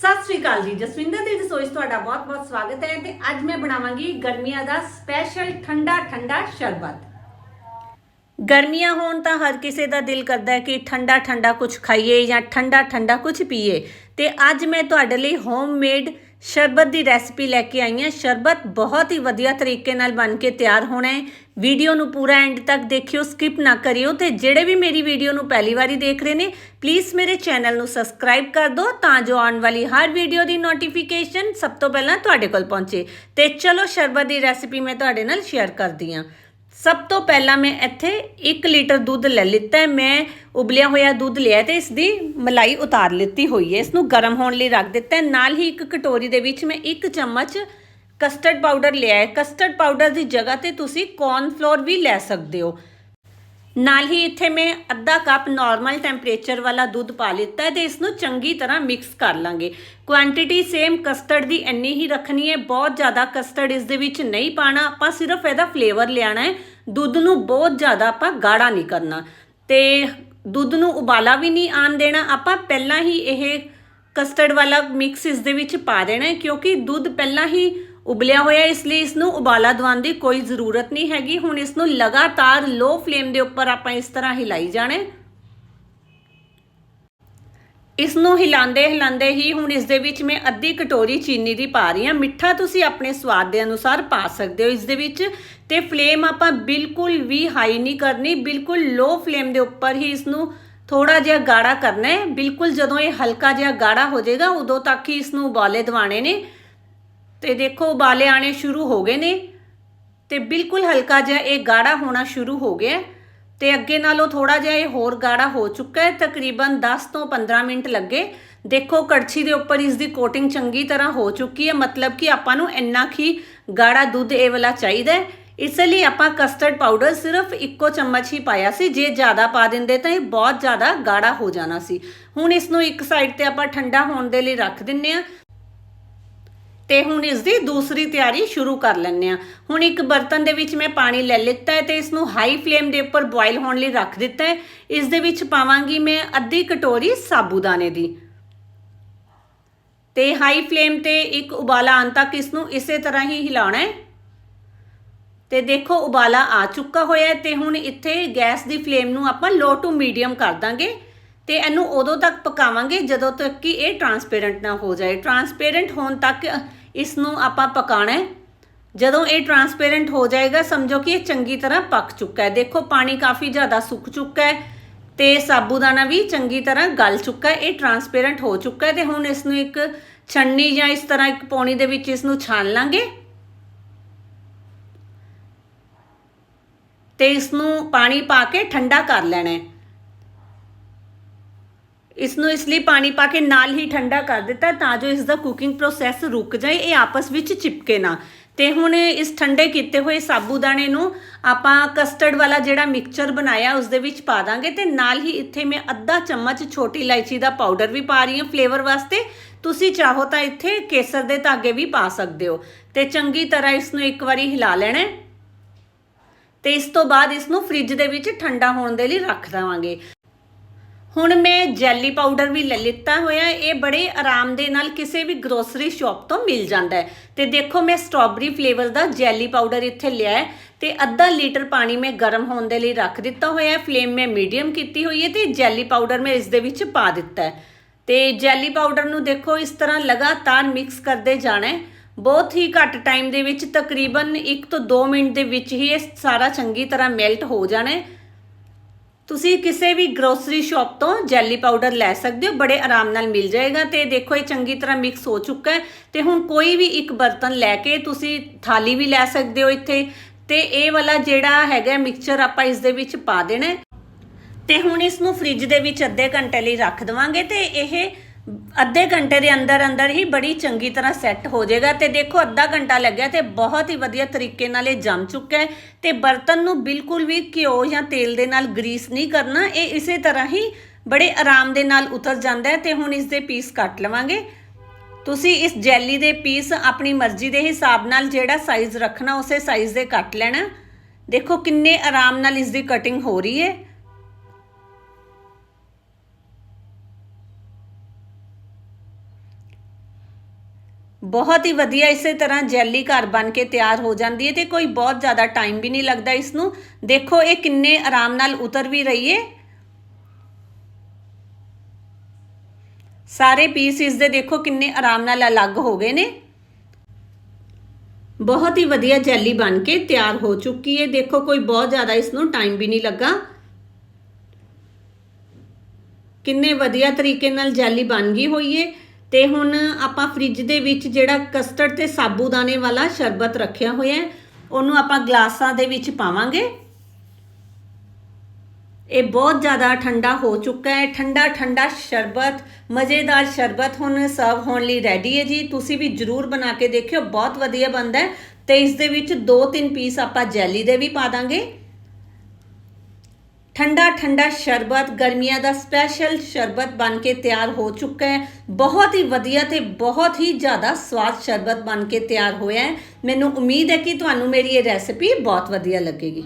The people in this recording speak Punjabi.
ਸਤਿ ਸ੍ਰੀ ਅਕਾਲ ਜੀ, ਜਸਵਿੰਦਰ ਦੀ ਰਸੋਈ 'ਚ ਤੁਹਾਡਾ ਬਹੁਤ-ਬਹੁਤ ਸਵਾਗਤ ਹੈ ਤੇ ਅੱਜ ਮੈਂ ਬਣਾਵਾਂਗੀ ਗਰਮੀਆਂ ਦਾ ਸਪੈਸ਼ਲ ਠੰਡਾ ਠੰਡਾ ਸ਼ਰਬਤ। ਗਰਮੀਆਂ ਹੋਣ ਤਾਂ ਹਰ ਕਿਸੇ ਦਾ ਦਿਲ ਕਰਦਾ ਹੈ ਕਿ ਠੰਡਾ ਠੰਡਾ ਕੁਝ ਖਾਈਏ ਜਾਂ ਠੰਡਾ ਠੰਡਾ ਕੁਝ ਪੀਏ। ਤੇ ਅੱਜ ਮੈਂ ਤੁਹਾਡੇ ਲਈ ਹੋਮਮੇਡ ਸ਼ਰਬਤ ਦੀ ਰੈਸਪੀ ਲੈ ਕੇ ਆਈ ਹਾਂ। ਸ਼ਰਬਤ ਬਹੁਤ ਹੀ ਵਧੀਆ ਤਰੀਕੇ ਨਾਲ ਬਣ ਕੇ ਤਿਆਰ ਹੋਣਾ ਹੈ। ਵੀਡੀਓ ਨੂੰ ਪੂਰਾ ਐਂਡ ਤੱਕ ਦੇਖਿਓ, ਸਕਿਪ ਨਾ ਕਰਿਓ ਤੇ ਜਿਹੜੇ ਵੀ ਮੇਰੀ ਵੀਡੀਓ ਨੂੰ ਪਹਿਲੀ ਵਾਰੀ ਦੇਖ ਰਹੇ ਨੇ ਪਲੀਜ਼ ਮੇਰੇ ਚੈਨਲ ਨੂੰ ਸਬਸਕ੍ਰਾਈਬ ਕਰ ਦਿਓ ਤਾਂ ਜੋ ਆਉਣ ਵਾਲੀ ਹਰ ਵੀਡੀਓ ਦੀ ਨੋਟੀਫਿਕੇਸ਼ਨ ਸਭ ਤੋਂ ਪਹਿਲਾਂ ਤੁਹਾਡੇ ਕੋਲ ਪਹੁੰਚੇ। ਤੇ ਚਲੋ, ਸ਼ਰਬਤ ਦੀ ਰੈਸਪੀ ਮੈਂ ਤੁਹਾਡੇ ਨਾਲ ਸ਼ੇਅਰ ਕਰਦੀ ਹਾਂ। ਸਭ ਤੋਂ ਪਹਿਲਾਂ ਮੈਂ ਇੱਥੇ 1 ਲੀਟਰ ਦੁੱਧ ਲੈ ਲਿੱਤਾ ਮੈਂ ਉਬਲਿਆ ਹੋਇਆ ਦੁੱਧ ਲਿਆ ਤੇ ਇਸ ਦੀ ਮਲਾਈ ਉਤਾਰ ਲਿੱਤੀ ਹੋਈ ਹੈ। ਇਸ ਨੂੰ ਗਰਮ ਹੋਣ ਲਈ ਰੱਖ ਦਿੱਤਾ ਨਾਲ ਹੀ ਇੱਕ ਕਟੋਰੀ ਦੇ ਵਿੱਚ ਮੈਂ 1 ਚਮਚ ਕਸਟਰਡ ਪਾਊਡਰ ਲਿਆ ਹੈ। ਕਸਟਰਡ ਪਾਊਡਰ ਦੀ ਜਗ੍ਹਾ ਤੇ ਤੁਸੀਂ ਕੌਰਨ ਫਲੋਰ ਵੀ ਲੈ ਸਕਦੇ ਹੋ। ਨਾਲ ਹੀ ਇੱਥੇ ਮੈਂ ਅੱਧਾ ਕੱਪ ਨਾਰਮਲ ਟੈਂਪਰੇਚਰ ਵਾਲਾ ਦੁੱਧ ਪਾ ਲਿੱਤਾ ਹੈ ਤੇ ਇਸ ਨੂੰ ਚੰਗੀ ਤਰ੍ਹਾਂ ਮਿਕਸ ਕਰ ਲਾਂਗੇ। ਕੁਆਂਟੀਟੀ ਸੇਮ ਕਸਟਰਡ ਦੀ ਇੰਨੀ ਹੀ ਰੱਖਣੀ ਹੈ, ਬਹੁਤ ਜ਼ਿਆਦਾ ਕਸਟਰਡ ਇਸ ਦੇ ਵਿੱਚ ਨਹੀਂ ਪਾਣਾ ਆਪਾਂ ਸਿਰਫ ਇਹਦਾ ਫਲੇਵਰ ਲਿਆਣਾ ਹੈ। ਦੁੱਧ ਨੂੰ ਬਹੁਤ ਜ਼ਿਆਦਾ ਆਪਾਂ ਗਾੜਾ ਨਹੀਂ ਕਰਨਾ। ਤੇ ਦੁੱਧ ਨੂੰ ਉਬਾਲਾ ਵੀ ਨਹੀਂ ਆਣ ਦੇਣਾ, ਆਪਾਂ ਪਹਿਲਾਂ ਹੀ ਇਹ ਕਸਟਰਡ ਵਾਲਾ ਮਿਕਸ ਇਸ ਦੇ ਵਿੱਚ ਪਾ ਦੇਣਾ ਕਿਉਂਕਿ ਦੁੱਧ ਪਹਿਲਾਂ ਹੀ ਉਬਲਿਆ ਹੋਇਆ ਇਸ ਲਈ ਇਸ ਨੂੰ ਉਬਾਲਾ ਦਵਾਉਣ ਦੀ ਕੋਈ ਜ਼ਰੂਰਤ ਨਹੀਂ ਹੈਗੀ। ਹੁਣ ਇਸ ਨੂੰ ਲਗਾਤਾਰ ਲੋ ਫਲੇਮ ਦੇ ਉੱਪਰ ਆਪਾਂ ਇਸ ਤਰ੍ਹਾਂ ਹਿਲਾਈ ਜਾਣਾ ਹੈ। ਇਸ ਨੂੰ ਹਿਲਾਉਂਦੇ ਹਿਲਾਉਂਦੇ ਹੀ ਹੁਣ ਇਸ ਦੇ ਵਿੱਚ ਮੈਂ ਅੱਧੀ ਕਟੋਰੀ ਚੀਨੀ ਦੀ ਪਾ ਰਹੀ ਹਾਂ। ਮਿੱਠਾ ਤੁਸੀਂ ਆਪਣੇ ਸਵਾਦ ਦੇ ਅਨੁਸਾਰ ਪਾ ਸਕਦੇ ਹੋ ਇਸ ਦੇ ਵਿੱਚ ਤੇ ਫਲੇਮ ਆਪਾਂ ਬਿਲਕੁਲ ਵੀ ਹਾਈ ਨਹੀਂ ਕਰਨੀ, ਬਿਲਕੁਲ ਲੋ ਫਲੇਮ ਦੇ ਉੱਪਰ ਹੀ ਇਸ ਨੂੰ ਥੋੜਾ ਜਿਹਾ ਗਾੜਾ ਕਰਨਾ ਹੈ। ਬਿਲਕੁਲ ਜਦੋਂ ਇਹ ਹਲਕਾ ਜਿਹਾ ਗਾੜਾ ਹੋ ਜਾਏਗਾ, ਉਦੋਂ ਤੱਕ ਹੀ ਇਸ ਨੂੰ ਉਬਾਲੇ ਦਿਵਾਣੇ ਨੇ। ਤੇ ਦੇਖੋ ਉਬਾਲੇ ਆਣੇ ਸ਼ੁਰੂ ਹੋ ਗਏ ਨੇ। ਤੇ ਬਿਲਕੁਲ ਹਲਕਾ ਜਿਹਾ ਇਹ ਗਾੜਾ ਹੋਣਾ ਸ਼ੁਰੂ ਹੋ ਗਿਆ। ਹੈ ਤੇ ਅੱਗੇ ਨਾਲੋਂ ਥੋੜਾ ਜਿਹਾ ਇਹ ਹੋਰ ਗਾੜਾ ਹੋ ਚੁੱਕਾ ਹੈ। ਤਕਰੀਬਨ 10 ਤੋਂ 15 ਮਿੰਟ ਲੱਗੇ। ਦੇਖੋ ਕੜਛੀ ਦੇ ਉੱਪਰ ਇਸ ਦੀ ਕੋਟਿੰਗ ਚੰਗੀ ਤਰ੍ਹਾਂ ਹੋ ਚੁੱਕੀ ਹੈ। ਮਤਲਬ ਕਿ ਆਪਾਂ ਨੂੰ ਇੰਨਾ ਕੀ ਗਾੜਾ ਦੁੱਧ ਇਹ ਵਾਲਾ ਚਾਹੀਦਾ ਹੈ। ਇਸ ਲਈ ਆਪਾਂ ਕਸਟਰਡ ਪਾਊਡਰ ਸਿਰਫ ਇੱਕੋ ਚਮਚ ਹੀ ਪਾਇਆ ਸੀ। ਜੇ ਜ਼ਿਆਦਾ ਪਾ ਦਿੰਦੇ ਤਾਂ ਇਹ ਬਹੁਤ ਜ਼ਿਆਦਾ ਗਾੜਾ ਹੋ ਜਾਣਾ ਸੀ। ਹੁਣ ਇਸ ਨੂੰ ਇੱਕ ਸਾਈਡ ਤੇ ਆਪਾਂ ਠੰਡਾ ਹੋਣ ਦੇ ਲਈ ਰੱਖ ਦਿੰਨੇ ਆ ਤੇ ਹੁਣ ਇਸ ਦੀ ਦੂਸਰੀ ਤਿਆਰੀ ਸ਼ੁਰੂ ਕਰ ਲੈਂਦੇ ਆ ਹੁਣ ਇੱਕ ਬਰਤਨ ਦੇ ਵਿੱਚ ਮੈਂ ਪਾਣੀ ਲੈ ਲਿੱਤਾ ਹੈ ਤੇ ਇਸ ਨੂੰ ਹਾਈ ਫਲੇਮ ਦੇ ਉੱਪਰ ਬੋਇਲ ਹੋਣ ਲਈ ਰੱਖ ਦਿੱਤਾ ਹੈ। ਇਸ ਦੇ ਵਿੱਚ ਪਾਵਾਂਗੀ ਮੈਂ ਅੱਧੀ ਕਟੋਰੀ ਸਾਬੂਦਾਨੇ ਦੀ। ਤੇ ਹਾਈ ਫਲੇਮ ਤੇ ਇੱਕ ਉਬਾਲਾ ਆਉਣ ਤੱਕ ਇਸ ਨੂੰ ਇਸੇ ਤਰ੍ਹਾਂ ਹੀ ਹਿਲਾਉਣਾ ਹੈ। ਤੇ ਦੇਖੋ ਉਬਾਲਾ ਆ ਚੁੱਕਾ ਹੋਇਆ ਹੈ ਤੇ ਹੁਣ ਇੱਥੇ ਗੈਸ ਦੀ ਫਲੇਮ ਨੂੰ ਆਪਾਂ ਲੋ ਟੂ ਮੀਡੀਅਮ ਕਰ ਦਾਂਗੇ। ਤੇ ਇਹਨੂੰ ਉਦੋਂ ਤੱਕ ਪਕਾਵਾਂਗੇ ਜਦੋਂ ਤੱਕ ਕਿ ਇਹ ਟਰਾਂਸਪੇਰੈਂਟ ਨਾ ਹੋ ਜਾਏ। ਟਰਾਂਸਪੇਰੈਂਟ ਹੋਣ ਤੱਕ ਇਸ ਨੂੰ ਆਪਾਂ ਪਕਾਣਾ ਹੈ। ਜਦੋਂ ਇਹ ਟਰਾਂਸਪੇਰੈਂਟ ਹੋ ਜਾਏਗਾ, ਸਮਝੋ ਕਿ ਇਹ ਚੰਗੀ ਤਰ੍ਹਾਂ ਪੱਕ ਚੁੱਕਾ ਹੈ। ਦੇਖੋ, ਪਾਣੀ ਕਾਫੀ ਜ਼ਿਆਦਾ ਸੁੱਕ ਚੁੱਕਾ ਹੈ ਤੇ ਸਾਬੂਦਾਨਾ ਵੀ ਚੰਗੀ ਤਰ੍ਹਾਂ ਗਲ ਚੁੱਕਾ ਹੈ। ਇਹ ਟਰਾਂਸਪੇਰੈਂਟ ਹੋ ਚੁੱਕਾ ਹੈ ਤੇ ਹੁਣ ਇਸ ਨੂੰ ਇੱਕ ਛੰਨੀ ਜਾਂ ਇਸ ਤਰ੍ਹਾਂ ਇੱਕ ਪੌਣੀ ਦੇ ਵਿੱਚ ਇਸ ਨੂੰ ਛਾਣ ਲਾਂਗੇ। ਤੇ ਇਸ ਨੂੰ ਪਾਣੀ ਪਾ ਕੇ ਠੰਡਾ ਕਰ ਲੈਣਾ ਹੈ। ਇਸ ਨੂੰ ਇਸ ਲਈ ਪਾਣੀ ਪਾ ਕੇ ਨਾਲ ਹੀ ਠੰਡਾ ਕਰ ਦਿੱਤਾ ਤਾਂ ਜੋ ਇਸ ਦਾ ਕੁਕਿੰਗ ਪ੍ਰੋਸੈਸ ਰੁਕ ਜਾਏ, ਇਹ ਆਪਸ ਵਿੱਚ ਚਿਪਕੇ ਨਾ। ਤੇ ਹੁਣ ਇਸ ਠੰਡੇ ਕੀਤੇ ਹੋਏ ਸਾਬੂਦਾਣੇ ਨੂੰ ਆਪਾਂ ਕਸਟਰਡ ਵਾਲਾ ਜਿਹੜਾ ਮਿਕਸਚਰ ਬਣਾਇਆ ਉਸ ਦੇ ਵਿੱਚ ਪਾ ਦਾਂਗੇ ਤੇ ਨਾਲ ਹੀ ਇੱਥੇ ਮੈਂ ਅੱਧਾ ਚਮਚ ਛੋਟੀ ਇਲਾਇਚੀ ਦਾ ਪਾਊਡਰ ਵੀ ਪਾ ਰਹੀ ਹਾਂ ਫਲੇਵਰ ਵਾਸਤੇ। ਤੁਸੀਂ ਚਾਹੋ ਤਾਂ ਇੱਥੇ ਕੇਸਰ ਦੇ ਧਾਗੇ ਵੀ ਪਾ ਸਕਦੇ ਹੋ। ਤੇ ਚੰਗੀ ਤਰ੍ਹਾਂ ਇਸ ਨੂੰ ਇੱਕ ਵਾਰੀ ਹਿਲਾ ਲੈਣਾ ਹੈ। ਤੇ ਇਸ ਤੋਂ ਬਾਅਦ ਇਸ ਨੂੰ ਫ੍ਰਿਜ ਦੇ ਵਿੱਚ ਠੰਡਾ ਹੋਣ ਦੇ ਲਈ ਰੱਖ ਦੇਵਾਂਗੇ। ਹੁਣ ਮੈਂ ਜੈਲੀ ਪਾਊਡਰ ਵੀ ਲੈ ਲਿੱਤਾ ਹੋਇਆ ਇਹ ਬੜੇ ਆਰਾਮ ਦੇ ਨਾਲ ਕਿਸੇ ਵੀ ਗਰੋਸਰੀ ਸ਼ਾਪ ਤੋਂ ਮਿਲ ਜਾਂਦਾ ਹੈ। ਤੇ ਦੇਖੋ, ਮੈਂ ਸਟ੍ਰਾਬੇਰੀ ਫਲੇਵਰ ਦਾ ਜੈਲੀ ਪਾਊਡਰ ਇੱਥੇ ਲਿਆ ਹੈ ਤੇ ਅੱਧਾ ਲੀਟਰ ਪਾਣੀ ਮੈਂ ਗਰਮ ਹੋਣ ਦੇ ਲਈ ਰੱਖ ਦਿੱਤਾ ਹੋਇਆ ਹੈ। ਫਲੇਮ ਮੈਂ ਮੀਡੀਅਮ ਕੀਤੀ ਹੋਈ ਹੈ ਤੇ ਜੈਲੀ ਪਾਊਡਰ ਮੈਂ ਇਸ ਦੇ ਵਿੱਚ ਪਾ ਦਿੱਤਾ ਹੈ। ਤੇ ਜੈਲੀ ਪਾਊਡਰ ਨੂੰ ਦੇਖੋ, ਇਸ ਤਰ੍ਹਾਂ ਲਗਾਤਾਰ ਮਿਕਸ ਕਰਦੇ ਜਾਣਾ ਹੈ। ਬਹੁਤ ਹੀ ਘੱਟ ਟਾਈਮ ਦੇ ਵਿੱਚ ਤਕਰੀਬਨ 1 ਤੋਂ 2 ਮਿੰਟ ਦੇ ਵਿੱਚ ਹੀ ਇਹ ਸਾਰਾ ਚੰਗੀ ਤਰ੍ਹਾਂ ਮੈਲਟ ਹੋ ਜਾਣਾ ਹੈ। ਤੁਸੀਂ ਕਿਸੇ ਵੀ ਗਰੋਸਰੀ ਸ਼ਾਪ ਤੋਂ ਜੈਲੀ ਪਾਊਡਰ ਲੈ ਸਕਦੇ ਹੋ, ਬੜੇ ਆਰਾਮ ਨਾਲ ਮਿਲ ਜਾਏਗਾ ਤੇ ਦੇਖੋ ਇਹ ਚੰਗੀ ਤਰ੍ਹਾਂ ਮਿਕਸ ਹੋ ਚੁੱਕਾ ਹੈ ਤੇ ਹੁਣ ਕੋਈ ਵੀ ਇੱਕ ਬਰਤਨ ਲੈ ਕੇ ਤੁਸੀਂ ਥਾਲੀ ਵੀ ਲੈ ਸਕਦੇ ਹੋ ਇੱਥੇ ਤੇ ਇਹ ਵਾਲਾ ਜਿਹੜਾ ਹੈਗਾ ਮਿਕਸਚਰ ਆਪਾਂ ਇਸ ਦੇ ਵਿੱਚ ਪਾ ਦੇਣਾ ਹੈ ਤੇ ਹੁਣ ਇਸ ਨੂੰ ਫ੍ਰਿਜ ਦੇ ਵਿੱਚ ਅੱਧੇ ਘੰਟੇ ਲਈ ਰੱਖ ਦਵਾਂਗੇ ਤੇ ਇਹ ਅੱਧੇ ਘੰਟੇ ਦੇ ਅੰਦਰ ਅੰਦਰ ਹੀ ਬੜੀ ਚੰਗੀ ਤਰ੍ਹਾਂ ਸੈੱਟ ਹੋ ਜਾਏਗਾ ਤੇ ਦੇਖੋ ਅੱਧਾ ਘੰਟਾ ਲੱਗਿਆ ਤੇ ਬਹੁਤ ਹੀ ਵਧੀਆ ਤਰੀਕੇ ਨਾਲ ਇਹ ਜੰਮ ਚੁੱਕਾ ਹੈ ਤੇ ਬਰਤਨ ਨੂੰ ਬਿਲਕੁਲ ਵੀ ਘਿਓ ਜਾਂ ਤੇਲ ਦੇ ਨਾਲ ਗਰੀਸ ਨਹੀਂ ਕਰਨਾ, ਇਹ ਇਸੇ ਤਰ੍ਹਾਂ ਹੀ ਬੜੇ ਆਰਾਮ ਦੇ ਨਾਲ ਉਤਰ ਜਾਂਦਾ ਹੈ ਤੇ ਹੁਣ ਇਸ ਦੇ ਪੀਸ ਕੱਟ ਲਵਾਂਗੇ। ਤੁਸੀਂ ਇਸ ਜੈਲੀ ਦੇ ਪੀਸ ਆਪਣੀ ਮਰਜ਼ੀ ਦੇ ਹਿਸਾਬ ਨਾਲ ਜਿਹੜਾ ਸਾਈਜ਼ ਰੱਖਣਾ, ਉਸੇ ਸਾਈਜ਼ ਦੇ ਕੱਟ ਲੈਣਾ। ਦੇਖੋ ਕਿੰਨੇ ਆਰਾਮ ਨਾਲ ਇਸ ਦੀ ਕਟਿੰਗ ਹੋ ਰਹੀ ਹੈ। ਬਹੁਤ ਹੀ ਵਧੀਆ ਇਸੇ ਤਰ੍ਹਾਂ ਜੈਲੀ ਘਰ ਬਣ ਕੇ ਤਿਆਰ ਹੋ ਜਾਂਦੀ ਹੈ ਤੇ ਕੋਈ ਬਹੁਤ ਜ਼ਿਆਦਾ ਟਾਈਮ ਵੀ ਨਹੀਂ ਲੱਗਦਾ ਇਸ ਨੂੰ ਦੇਖੋ, ਇਹ ਕਿੰਨੇ ਆਰਾਮ ਨਾਲ ਉਤਰ ਵੀ ਰਹੀ ਹੈ। ਸਾਰੇ ਪੀਸ ਇਸ ਦੇ ਦੇਖੋ ਕਿੰਨੇ ਆਰਾਮ ਨਾਲ ਅਲੱਗ ਹੋ ਗਏ ਨੇ। ਬਹੁਤ ਹੀ ਵਧੀਆ ਜੈਲੀ ਬਣ ਕੇ ਤਿਆਰ ਹੋ ਚੁੱਕੀ ਹੈ। ਦੇਖੋ, ਕੋਈ ਬਹੁਤ ਜ਼ਿਆਦਾ ਇਸ ਨੂੰ ਟਾਈਮ ਵੀ ਨਹੀਂ ਲੱਗਾ। ਕਿੰਨੇ ਵਧੀਆ ਤਰੀਕੇ ਨਾਲ ਜੈਲੀ ਬਣ ਗਈ ਹੋਈ ਏ ਤੇ ਹੁਣ ਆਪਾਂ ਫ੍ਰਿਜ ਦੇ ਵਿੱਚ ਜਿਹੜਾ ਕਸਟਰਡ ਤੇ ਸਾਬੂਦਾਨੇ ਵਾਲਾ ਸ਼ਰਬਤ ਰੱਖਿਆ ਹੋਇਆ ਹੈ, ਉਹਨੂੰ ਆਪਾਂ ਗਲਾਸਾਂ ਦੇ ਵਿੱਚ ਪਾਵਾਂਗੇ। ਇਹ ਬਹੁਤ ਜ਼ਿਆਦਾ ਠੰਡਾ ਹੋ ਚੁੱਕਾ ਹੈ, ਠੰਡਾ ਠੰਡਾ ਸ਼ਰਬਤ, ਮਜ਼ੇਦਾਰ ਸ਼ਰਬਤ ਹੁਣ ਸਰਵ ਹੋਣ ਲਈ ਰੈਡੀ ਹੈ ਜੀ। ਤੁਸੀਂ ਵੀ ਜਰੂਰ ਬਣਾ ਕੇ ਦੇਖਿਓ, ਬਹੁਤ ਵਧੀਆ ਬਣਦਾ ਹੈ। ਤੇ ਇਸ ਦੇ ਵਿੱਚ 2-3 ਪੀਸ ਆਪਾਂ ਜੈਲੀ ਦੇ ਵੀ ਪਾ ਦਾਂਗੇ। ਠੰਡਾ ਠੰਡਾ ਸ਼ਰਬਤ, ਗਰਮੀਆਂ ਦਾ ਸਪੈਸ਼ਲ ਸ਼ਰਬਤ ਬਣ ਕੇ ਤਿਆਰ ਹੋ ਚੁੱਕਾ ਹੈ। ਬਹੁਤ ਹੀ ਵਧੀਆ ਤੇ ਬਹੁਤ ਹੀ ਜ਼ਿਆਦਾ ਸਵਾਦ ਸ਼ਰਬਤ ਬਣ ਕੇ ਤਿਆਰ ਹੋਇਆ ਹੈ। ਮੈਨੂੰ ਉਮੀਦ ਹੈ ਕਿ ਤੁਹਾਨੂੰ ਮੇਰੀ ਇਹ ਰੈਸਿਪੀ ਬਹੁਤ ਵਧੀਆ ਲੱਗੇਗੀ।